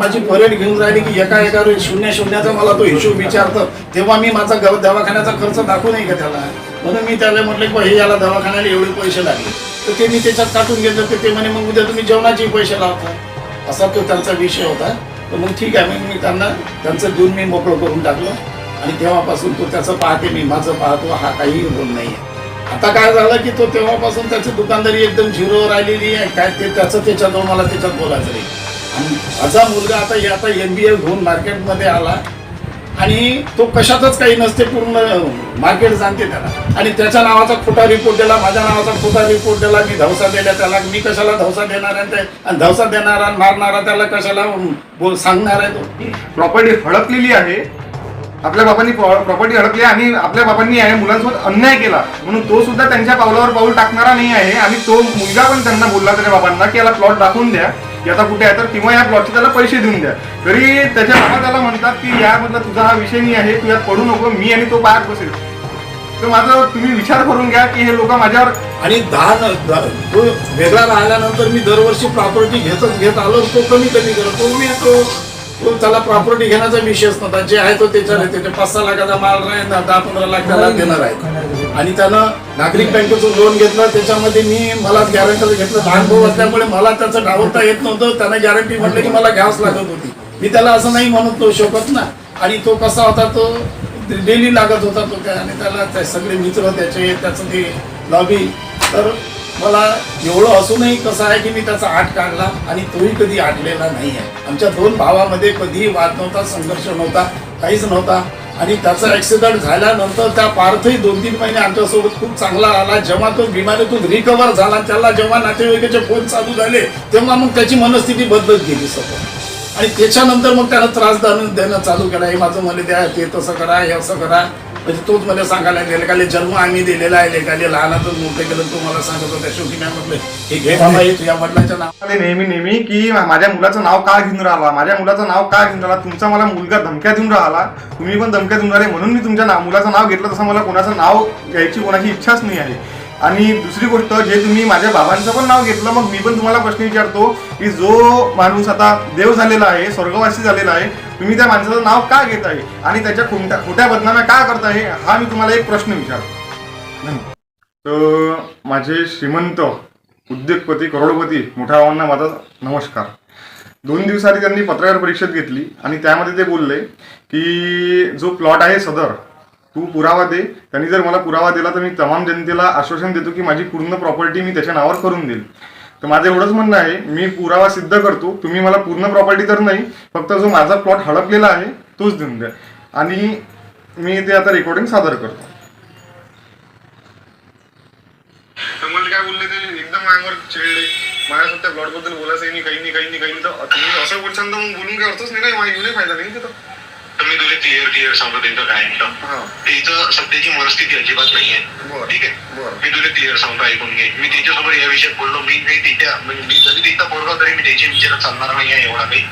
माझी परेड घेऊन राहिली की एका एका रोज शून्य शून्याचा मला तो हिशोब विचारतो. तेव्हा मी माझा गव- दवाखान्याचा खर्च दाखवू नाही का त्याला? म्हणून मी त्याला म्हटलं की हे याला दवाखान्याला एवढे पैसे लागले. तर ते मी त्याच्यात काटून घेतलं. तर ते म्हणे मग उद्या तुम्ही जेवणाचे पैसे लावता. असा तो त्यांचा विषय होता. तर मग ठीक आहे मग मी त्यांना त्यांचं दूध मी मोकळं करून टाकलं. आणि तेव्हापासून तो त्याचं पाहते मी माझं पाहतो हा काही रोल नाही आहे आता काय झालं की तो तेव्हापासून त्याची दुकानदारी एकदम झिरोवर आलेली आहे. काय ते त्याचं त्याच्याजवळ मला त्याच्यात बोलायचं नाही. असा माझा मुलगा आता आता एम बी ए घेऊन मार्केटमध्ये आला आणि तो कशातच काही नसते पूर्ण मार्केट जाणते त्याला. आणि त्याच्या नावाचा खोटा रिपोर्ट दिला माझ्या नावाचा खोटा रिपोर्ट दिला मी धवसा दिला त्याला. मी कशाला धवसा देणार आहे ते? आणि धवसा देणारा आणि मारणारा त्याला कशाला बोल सांगणार आहे तो? प्रॉपर्टी हडकलेली आहे. आपल्या बाबांनी प्रॉपर्टी हडपली आणि आपल्या बाबांनी आहे मुलांसोबत अन्याय केला. म्हणून तो सुद्धा त्यांच्या पावलावर पाऊल टाकणारा नाही आहे आणि तो मुलगा पण त्यांना बोलला त्याच्या बाबांना की याला प्लॉट दाखवून द्या. याचा आता कुठे आहे तर किंवा या प्लॉटचे त्याला पैसे देऊन द्या. तरी त्याच्या बाबा त्याला म्हणतात की यामधला तुझा हा विषय नाही आहे तू यात पडू नको मी आणि तो पायात बसेल. तर माझा तुम्ही विचार करून घ्या की हे लोक माझ्यावर आणि दहा तो वेगळा राहिल्यानंतर मी दरवर्षी प्रॉपर्टी घेतच घेत आलो तो कमी कमी करतो मी येतो. तो त्याला प्रॉपर्टी घेण्याचा विषयच नव्हता. जे आहे तो त्याच्यावर आहे. त्याचे पाच सहा लाखाचा माल ना दहा पंधरा लाख त्याला देणार आहे. आणि त्यानं नागरिक बँकेचं लोन घेतलं त्याच्यामध्ये मी मला गॅरंटर घेतलं. लहान भाऊ असल्यामुळे मला त्याचं डावलता येत नव्हतं. त्यानं गॅरंटी म्हटलं की मला घ्यावंच लागत होती. मी त्याला असं नाही म्हणत तो शोकत ना. आणि तो कसा होता तो डेली लागत होता तो काय आणि त्याला सगळे मित्र त्याचे त्याचं ते लॉबी तर मला एवढं असूनही कसं आहे की मी त्याचा आठ काढला आणि तोही कधी आटलेला नाही आहे. आमच्या दोन भावामध्ये कधीही वाद नव्हता संघर्ष नव्हता काहीच नव्हता. आणि त्याचा ऍक्सिडेंट झाल्यानंतर त्या पार्थही दोन तीन महिने आमच्यासोबत खूप चांगला आला. जेव्हा तो बिमारीतून रिकवर झाला त्याला जेव्हा नातेवाईकाचे फोन चालू झाले तेव्हा मग त्याची मनस्थिती बदलत गेली सगळं. आणि त्याच्यानंतर मग त्याला त्रास देणं चालू केला. हे माझं मला द्या ते तसं करा हे असं करा. म्हणजे तोच मला सांगायला गेले का जन्म आम्ही दिलेला आहे लेखाले लहानातच मोठे केलं तो मला सांगत होता शेवटी मी म्हटलं हे घे बाबा हे तुझ्या वडिलांच्या नाव आले नेहमी नेहमी की माझ्या मुलाचं नाव का घेऊन राहिला? माझ्या मुलाचं नाव का घेऊन राहिला? तुमचा मला मुलगा धमक्या देऊन राहिला? तुम्ही पण धमक्या देऊन राहिले म्हणून मी तुमच्या नाव मुलाचं नाव घेतलं तसं मला कोणाचं नाव घ्यायची कोणाची इच्छाच नाही आहे. आणि दुसरी गोष्ट जे तुम्ही माझ्या बाबांचं पण नाव घेतलं मग मी पण तुम्हाला प्रश्न विचारतो की जो माणूस आता देव झालेला आहे स्वर्गवासी झालेला आहे तुम्ही त्या माणसाचं नाव का घेत आहे? आणि त्याच्या खोट्या खोट्या बदनाम्या का आहे? हा मी तुम्हाला एक प्रश्न विचारतो. तर माझे श्रीमंत उद्योगपती करोडपती मोठ्या भावांना माझा नमस्कार. दोन दिवसाआधी त्यांनी पत्रकार परिषद घेतली आणि त्यामध्ये ते बोलले की जो प्लॉट आहे सदर तू पुरावा दे. त्यांनी जर मला पुरावा दिला तर मी तमाम जनतेला आश्वासन देतो की माझी पूर्ण प्रॉपर्टी मी त्याच्या नावावर करून देईल. तर माझं एवढंच म्हणणं आहे मी पुरावा सिद्ध करतो. तुम्ही मला पूर्ण प्रॉपर्टी तर नाही फक्त जो माझा प्लॉट हडपलेला आहे तोच देऊन द्या. आणि मी ते आता रेकॉर्डिंग सादर करतो. तर मला काय बोलले ते? एकदम अंगावर चिडले माझ्यासोबत सुद्धा प्लॉटबद्दल बोलायचं नाही काही नाही काही नाही काही नाही. तर तुम्ही असं बोलशाल तर मग बोलून काय अर्थच नाही ना? माझ्या येऊनही फायदा नाही तिथं. तर मी तुला क्लिअर क्लिअर सांगतो त्यांचं काय त्याचं सध्याची मनस्थिती अजिबात नाहीये. ठीक आहे. मी तुला क्लिअर सांगतो ऐकून घे. मी त्याच्यासोबत या विषयात बोललो मी काही तिच्या म्हणजे मी जरी तिथं बोललो तरी मी त्याच्या विचारात चालणार नाही आहे एवढा काही.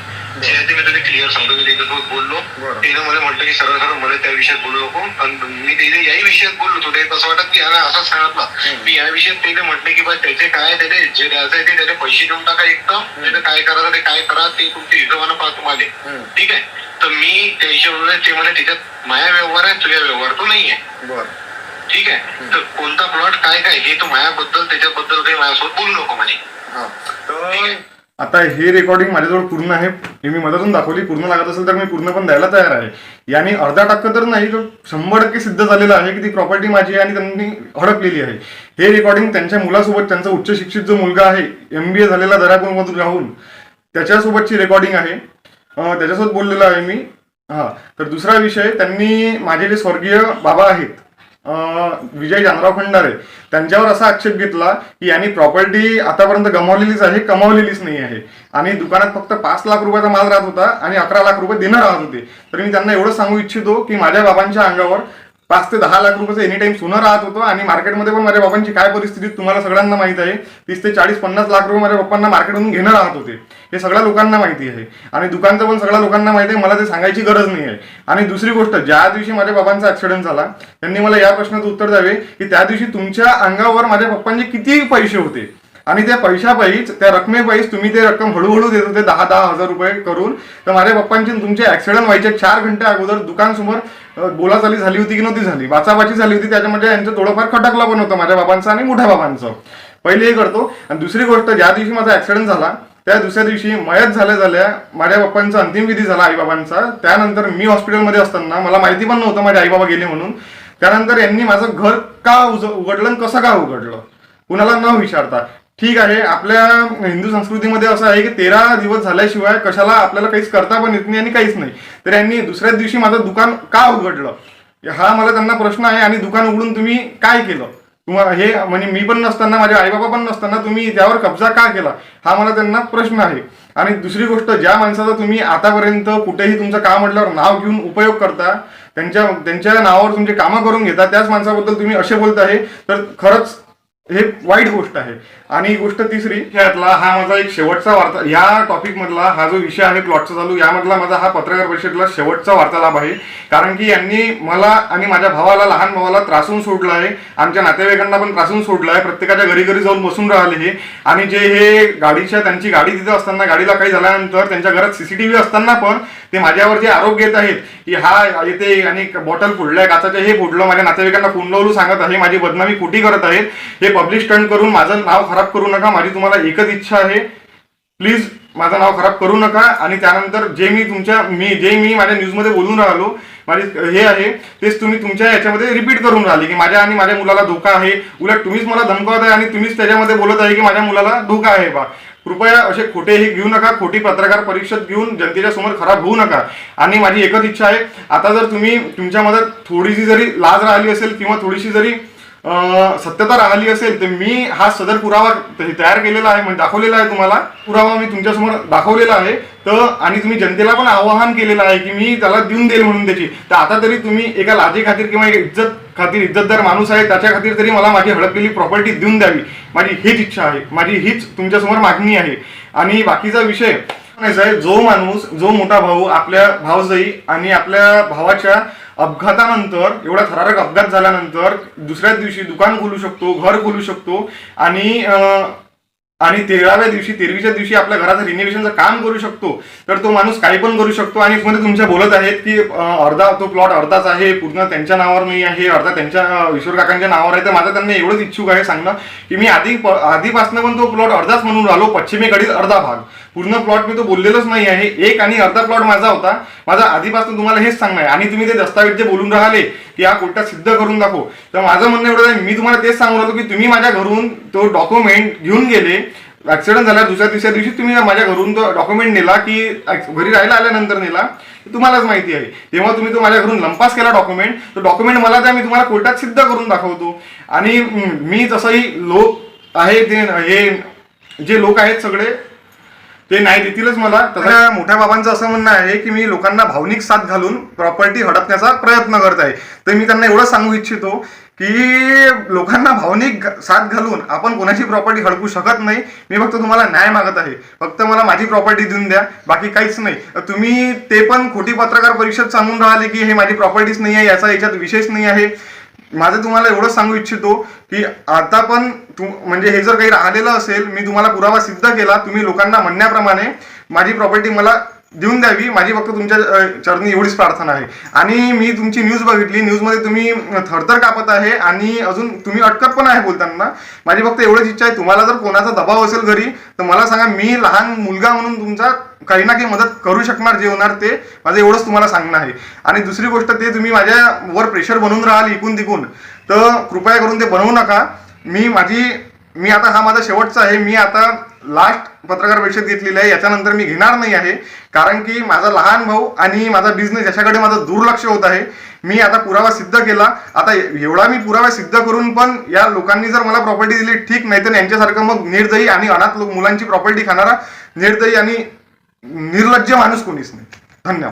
ते मी तुला क्लिअर सांगतो मी त्याच्यासोबत बोललो. तिने मला म्हटलं की सरळ सरळ मला त्या विषयात बोलू नको. आणि मी त्याच्या याही विषयात बोललो तुला एक असं वाटत की याला असं सांगितलं मी या विषयात त्याने म्हटलं की बा त्याचे काय त्याने जे द्यायचं आहे ते त्याने पैसे देऊन टाका एकदम त्याचं काय करायचं ते काय करा ते तुमच्या हिशोबानं पहा तुम्हाला ठीक आहे? तर मी त्या हिशोबाने ते म्हणे त्याच्यात माया व्यवहार आहे तुझ्या व्यवहार तो नाहीये. बरं. ठीक आहे? तर कोणता प्लॉट काय काय हे तू मायाबद्दल त्याच्याबद्दल काही माझ्यासोबत बोलू नको म्हणे. हा. तर आता हे रेकॉर्डिंग माझ्याजवळ पूर्ण आहे. हे मी मधातून दाखवली. पूर्ण लागत असेल तर मी पूर्ण पण द्यायला तयार आहे. याने अर्धा टक्का तर नाही तर शंभर टक्के सिद्ध झालेलं आहे की ती प्रॉपर्टी माझी आहे आणि त्यांनी हडपलेली आहे. हे रेकॉर्डिंग त्यांच्या मुलासोबत त्यांचा उच्च शिक्षित जो मुलगा आहे एम बी ए झालेला दर्यापूरमधून राहून त्याच्यासोबतची रेकॉर्डिंग आहे. त्याच्यासोबत बोललेलो आहे मी. हा तर दुसरा विषय त्यांनी माझे जे स्वर्गीय बाबा आहेत विजय जानराव खंडारे त्यांच्यावर असा आक्षेप घेतला की यांनी प्रॉपर्टी आतापर्यंत गमावलेलीच आहे कमावलेलीच नाही आहे. आणि दुकानात फक्त पाच लाख रुपयाचा माल राहत होता आणि अकरा लाख रुपये देणं राहत होते. तर मी त्यांना एवढं सांगू इच्छितो की माझ्या बाबांच्या अंगावर पाच ते दहा लाख रुपयाचं एनी टाइम सोनं राहत होतं आणि मार्केटमध्ये पण माझ्या बाबांची काय परिस्थिती तुम्हाला सगळ्यांना माहीत आहे. तीस ते चाळीस पन्नास लाख रुपये माझ्या पप्पांना मार्केटमधून घेणं राहत होते. हे सगळ्या लोकांना माहिती आहे. आणि दुकानचं पण सगळ्या लोकांना माहिती आहे. मला ते सांगायची गरज नाही आहे. आणि दुसरी गोष्ट ज्या दिवशी माझ्या बाबांचा ऍक्सिडेंट झाला त्यांनी मला या प्रश्नाचं उत्तर द्यावे की त्या दिवशी तुमच्या अंगावर माझ्या पप्पांचे किती पैसे होते. आणि त्या पैशापायीच त्या रकमेपायीच तुम्ही ते रक्कम हळूहळू देत होते दहा दहा हजार रुपये करून. तर माझ्या पप्पांची तुमचे ऍक्सिडेंट व्हायचे चार घंटे अगोदर दुकानसमोर समोर बोलाचाली झाली होती की नव्हती झाली. वाचाबाची झाली होती त्याच्यामध्ये यांचं थोडंफार खटकला पण होतं माझ्या बाबांचं आणि मोठ्या बाबांचं. पहिले हे करतो. आणि दुसरी गोष्ट ज्या दिवशी माझा ऍक्सिडेंट झाला त्या दुसऱ्या दिवशी मयत झाल्या झाल्या माझ्या पप्पांचा अंतिम विधी झाला आईबाबांचा. त्यानंतर मी हॉस्पिटलमध्ये असताना मला माहिती पण नव्हतं माझे आईबाबा गेले म्हणून. त्यानंतर यांनी माझं घर का उज- उघडलं आणि कसं का उघडलं? कुणाला न विचारता. ठीक आहे आपल्या हिंदू संस्कृतीमध्ये असं आहे की तेरा दिवस झाल्याशिवाय कशाला आपल्याला काहीच करता पण येत नाही आणि काहीच नाही. तर यांनी दुसऱ्याच दिवशी माझं दुकान का उघडलं? हा मला त्यांना प्रश्न आहे आणि दुकान उघडून तुम्ही काय केलं? तुम्हाला हे म्हणजे मी पण नसताना माझे आईबाबा पण नसताना तुम्ही त्यावर कब्जा का केला? हा मला त्यांना प्रश्न आहे. आणि दुसरी गोष्ट ज्या माणसाचा तुम्ही आतापर्यंत कुठेही तुमचं काम म्हटल्यावर नाव घेऊन उपयोग करता त्यांच्या त्यांच्या नावावर तुमचे कामं करून घेता त्याच माणसाबद्दल तुम्ही असे बोलत आहे तर खरंच हे वाईट गोष्ट आहे. आणि गोष्ट तिसरी यातला हा माझा एक शेवटचा वार्ता. या टॉपिक मधला हा जो विषय आहे प्लॉटचा चालू यामधला माझा हा पत्रकार परिषदला शेवटचा वार्तालाप आहे. कारण की यांनी मला आणि माझ्या भावाला लहान भावाला त्रासून सोडलं आहे. आमच्या नातेवाईकांना पण त्रासून सोडलं आहे. प्रत्येकाच्या घरी घरी जाऊन बसून राहिले हे. आणि जे हे गाडीच्या त्यांची गाडी तिथं असताना गाडीला काही झाल्यानंतर त्यांच्या घरात सीसीटीव्ही असताना पण ते माझ्यावर जे आरोप घेत आहेत की हा येते आणि बॉटल फोडलाय काचाचं हे फोडलं माझ्या नातेवाईकांना फोन लावून सांगत आहे माझी बदनामी कुठे करत आहेत हे पब्लिक स्टंट करून माझं नाव खराब करू नका माझी तुम्हाला एकच इच्छा आहे. प्लीज माझं नाव खराब करू नका आणि त्यानंतर जे मी तुमच्या मी जे मी माझ्या न्यूजमध्ये बोलून राहिलो माझी हे आहे तेच तुम्ही तुमच्या याच्यामध्ये रिपीट करून राहिले की माझ्या आणि माझ्या मुलाला धोका आहे. उलट तुम्हीच मला धमकावत आहे आणि तुम्हीच त्याच्यामध्ये बोलत आहे की माझ्या मुलाला धोका आहे बा. कृपया असे खोटे हे घेऊ नका खोटी पत्रकार परिषद घेऊन जनतेच्या समोर खराब होऊ नका. आणि माझी एकच इच्छा आहे आता जर तुम्ही तुमच्यामध्ये थोडीशी जरी लाज राहिली असेल किंवा थोडीशी जरी सत्यता राहिली असेल तर मी हा सदर पुरावा तयार केलेला आहे म्हणजे दाखवलेला आहे तुम्हाला. पुरावा मी तुमच्यासमोर दाखवलेला आहे. तर आणि तुम्ही जनतेला पण आवाहन केलेलं आहे की मी त्याला देऊन देईल म्हणून त्याची. तर आता तरी तुम्ही एका लाजे खातीर किंवा एका इज्जत खातीर इज्जतदार माणूस आहे त्याच्या खातीर तरी मला माझी हडपलेली प्रॉपर्टी देऊन द्यावी. माझी हीच इच्छा आहे. माझी हीच तुमच्यासमोर मागणी आहे. आणि बाकीचा विषय म्हणायचा जो माणूस जो मोठा भाऊ आपल्या भावजई आणि आपल्या भावाच्या अपघातानंतर एवढा थरारक अपघात झाल्यानंतर दुसऱ्याच दिवशी दुकान खोलू शकतो घर खोलू शकतो आणि आणि तेराव्या दिवशी तेरवीच्या दिवशी आपल्या घराचं रिनोव्हेशनचं काम करू शकतो तर तो माणूस काही पण करू शकतो. आणि मध्ये तुमच्या बोलत आहेत की अर्धा तो प्लॉट अर्धाच आहे पूर्ण त्यांच्या नावावर नाही आहे अर्धा त्यांच्या ईश्वर काकांच्या नावावर आहे तर माझं त्यांना एवढंच इच्छुक आहे सांगणं की मी आधी आधीपासून पण तो प्लॉट अर्धाच म्हणून राहिलो पश्चिमेकडील अर्धा भाग. पूर्ण प्लॉट मी तो बोललेलोच नाही आहे. एक आणि अर्धा प्लॉट माझा होता. माझा आधीपासून तुम्हाला हेच सांगणं आहे. आणि तुम्ही ते दस्तावेज जे बोलून राहिले की हा कोर्टात सिद्ध करून दाखव. तर माझं म्हणणं एवढं आहे मी तुम्हाला तेच सांगू राहतो की तुम्ही माझ्या घरून तो डॉक्युमेंट घेऊन गेले. ऍक्सिडेंट झाला दुसऱ्या तिसऱ्या दिवशी तुम्ही माझ्या घरून तो डॉक्युमेंट नेला की घरी राहायला आल्यानंतर नेला. तुम्हालाच माहिती आहे. तेव्हा तुम्ही तो माझ्या घरून लंपास केला डॉक्युमेंट तो डॉक्युमेंट मला द्या मी तुम्हाला कोर्टात सिद्ध करून दाखवतो. आणि मी जसंही लोक आहे ते हे जे लोक आहेत सगळे ते नाही देतीलच मला. तसं मोठ्या बाबांचं असं म्हणणं आहे की मी लोकांना भावनिक साथ घालून प्रॉपर्टी हडपण्याचा प्रयत्न करत आहे. तर मी त्यांना एवढं सांगू इच्छितो की लोकांना भावनिक साथ घालून आपण कोणाची प्रॉपर्टी हडपू शकत नाही. मी फक्त तुम्हाला न्याय मागत आहे. फक्त मला माझी प्रॉपर्टी देऊन द्या. बाकी काहीच नाही. तुम्ही ते पण खोटी पत्रकार परिषद सांगून राहिले की हे माझी प्रॉपर्टीच नाही आहे याचा याच्यात विशेष नाही आहे. माझं तुम्हाला एवढं सांगू इच्छितो की आता पण म्हणजे हे जर काही राहिलेलं असेल मी तुम्हाला पुरावा सिद्ध केला तुम्ही लोकांना म्हणण्याप्रमाणे माझी प्रॉपर्टी मला देऊन द्यावी. माझी फक्त तुमच्या चरणी एवढीच प्रार्थना आहे. आणि मी तुमची न्यूज बघितली. न्यूजमध्ये तुम्ही थरथर कापत आहे आणि अजून तुम्ही अटकत पण आहे बोलताना. माझी फक्त एवढीच इच्छा आहे. तुम्हाला जर कोणाचा दबाव असेल घरी तर मला सांगा मी लहान मुलगा म्हणून तुमचा काही ना काही मदत करू शकणार जे होणार ते. माझं एवढंच तुम्हाला सांगणं आहे. आणि दुसरी गोष्ट ते तुम्ही माझ्यावर प्रेशर बनवून राहाल इकून तिकून तर कृपया करून ते बनवू नका. मी माझी मी आता हा माझा शेवटचा आहे. मी आता लास्ट पत्रकार परिषद घेतलेली आहे. याच्यानंतर मी घेणार नाही आहे. कारण की माझा लहान भाऊ आणि माझा बिझनेस याच्याकडे माझं दुर्लक्ष होत आहे. मी आता पुरावा सिद्ध केला. आता एवढा मी पुरावा सिद्ध करून पण या लोकांनी जर मला प्रॉपर्टी दिली ठीक नाही तर यांच्यासारखं मग निर्दयी आणि अनाथ लोक मुलांची प्रॉपर्टी खाणारा निर्दयी आणि निर्लज्ज माणूस कोणीच नाही. धन्यवाद.